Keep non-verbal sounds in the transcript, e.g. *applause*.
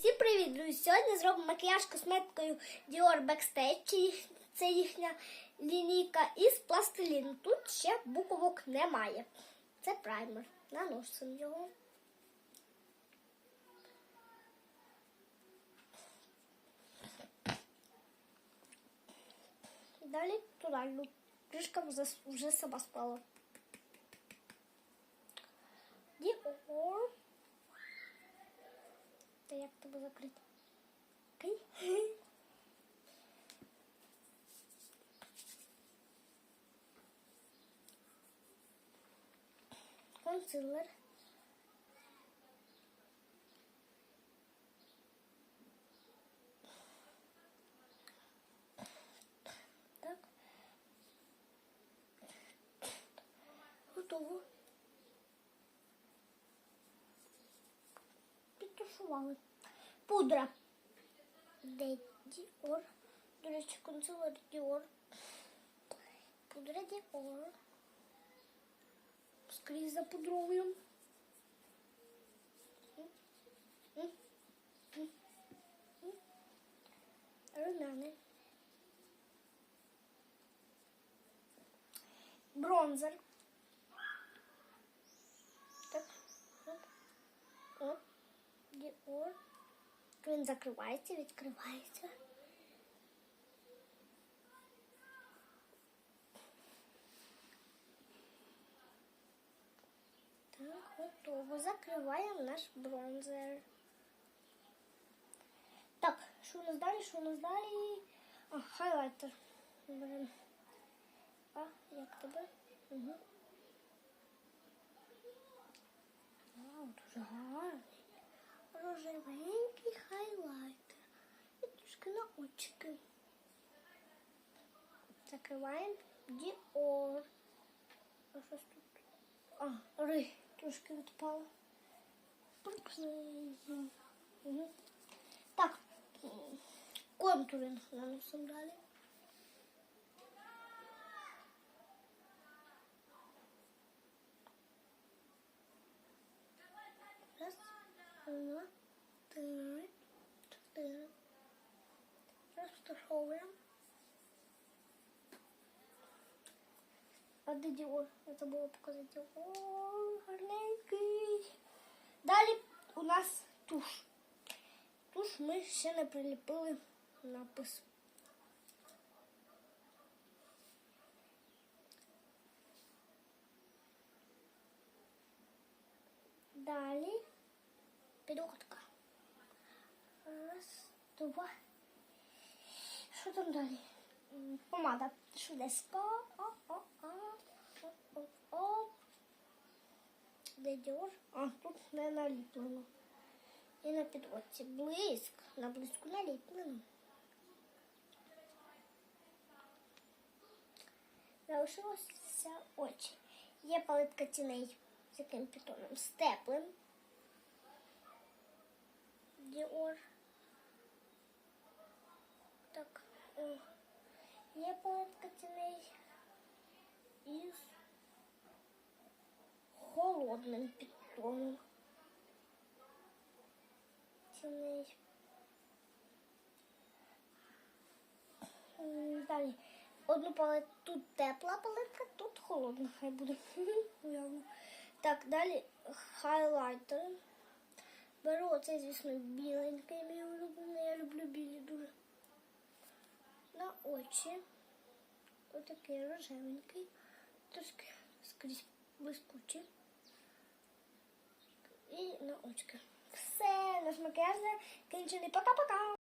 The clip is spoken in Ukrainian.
Всім привіт, друзі! Сьогодні зробимо макіяж косметикою Dior Backstage. Це їхня лінійка із пластиліну. Тут ще буквок немає. Це праймер. Наносимо його. Далі тональну. Кришка вже сама спала. Як тебе закрити? Окей? *laughs* Консилер. Так. Готово. Підтушували. Пудра. Де Діор. До речі, консилер Діор. Пудра Діор. Скрізь запудровуємо. Румяний. Бронзер. Діор. Він закривається, відкривається. Так, готово. Закриваємо наш бронзер. Так, що у нас далі? Що у нас далі? А, хайлайтер. Беремо. А, як тебе? Угу. Вау, дуже гарний. Рожевенький хайлайтер. І трошки на очки. Закриваємо Dior. А щось тут? А, ри трошки відпало. Приклеїмо. Угу. Так, м, контуринг наносимо далі. два, три, чотири. Розташовуємо. А де Діор? Я забула показати. О, гарненький. Далі у нас туш. Туш ми ще не приліпили напис. Далі Підводка. Раз, два. Що там далі? Помада. Швидко. О, о, о. О, о, о. Де Діор? А, тут не наліплено. І на підводці. Блиск. На блиску наліплено. Залишилося очі. Є палитка тіней з яким підтоном? З теплим. Діор. Так. О. Є палитка тіней із холодним підтоном. Тіней. Далі. Одну палет тут тепла палетка, тут холодна. Хай буде. *laughs* Так, далі хайлайтер. Беру оцей, звісно, біленький мій улюблений. Я люблю білі дуже. На очі. Отакий рожевенький. Трошки скрізь блискучий. І на очки. Все, наш макіяж закінчений. Пока-пока!